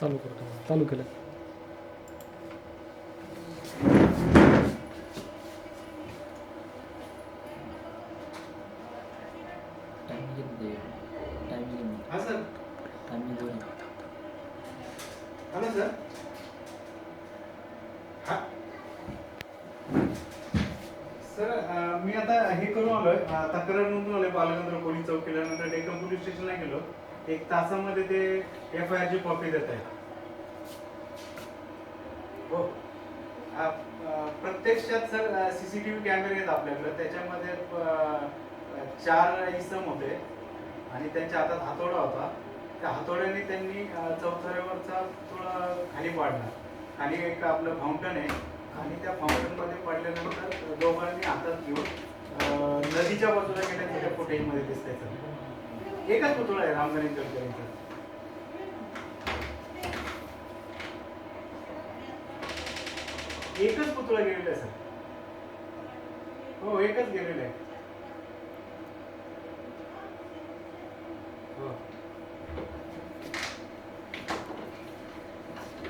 चालू करतो चालू केलं. टाइमिंग किती टाइमिंग हा सर टाइमिंग दोन हॅलो सर हा सर अं, मी आता हे करून आलोय. तक्रार नोंदवून आलोय बालगंधर्व पोलीस चौकीला नंतर डेक्कन पोलीस स्टेशनला गेलो. एक तासामध्ये ते एफ आय आरची कॉपी देत आहे हो. प्रत्यक्षात सर सीसीटीव्ही कॅमेरे आहेत आपल्याकडे. त्याच्यामध्ये चार इसम होते. आणि त्यांच्या हातात हातोडा होता. त्या हातोड्याने त्यांनी चौथऱ्यावरचा थोडा खाली पाडला. खाली एक आपलं फाउंटन आहे. आणि त्या फाउंटनमध्ये पडल्यानंतर दोघांनी हातात घेऊन नदीच्या बाजूला गेल्या त्याच्या फुटेजमध्ये दिसतंय सर एकच पुतळा आहे रामगणेश गडकरींचा. एकच पुतळा गेलेला आहे सर. हो एकच गेलेला आहे. हो.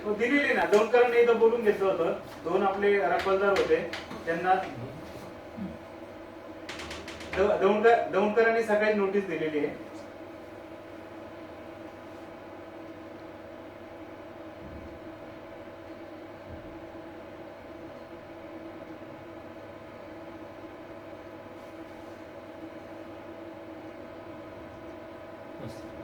हो दिलेली ना. दोन कारण एकदा बोलून घेतलं होतं. दोन आपले रफलदार होते. त्यांना दौंडकर दौंडकरांनी सकाळी नोटीस दिलेली आहे Gracias.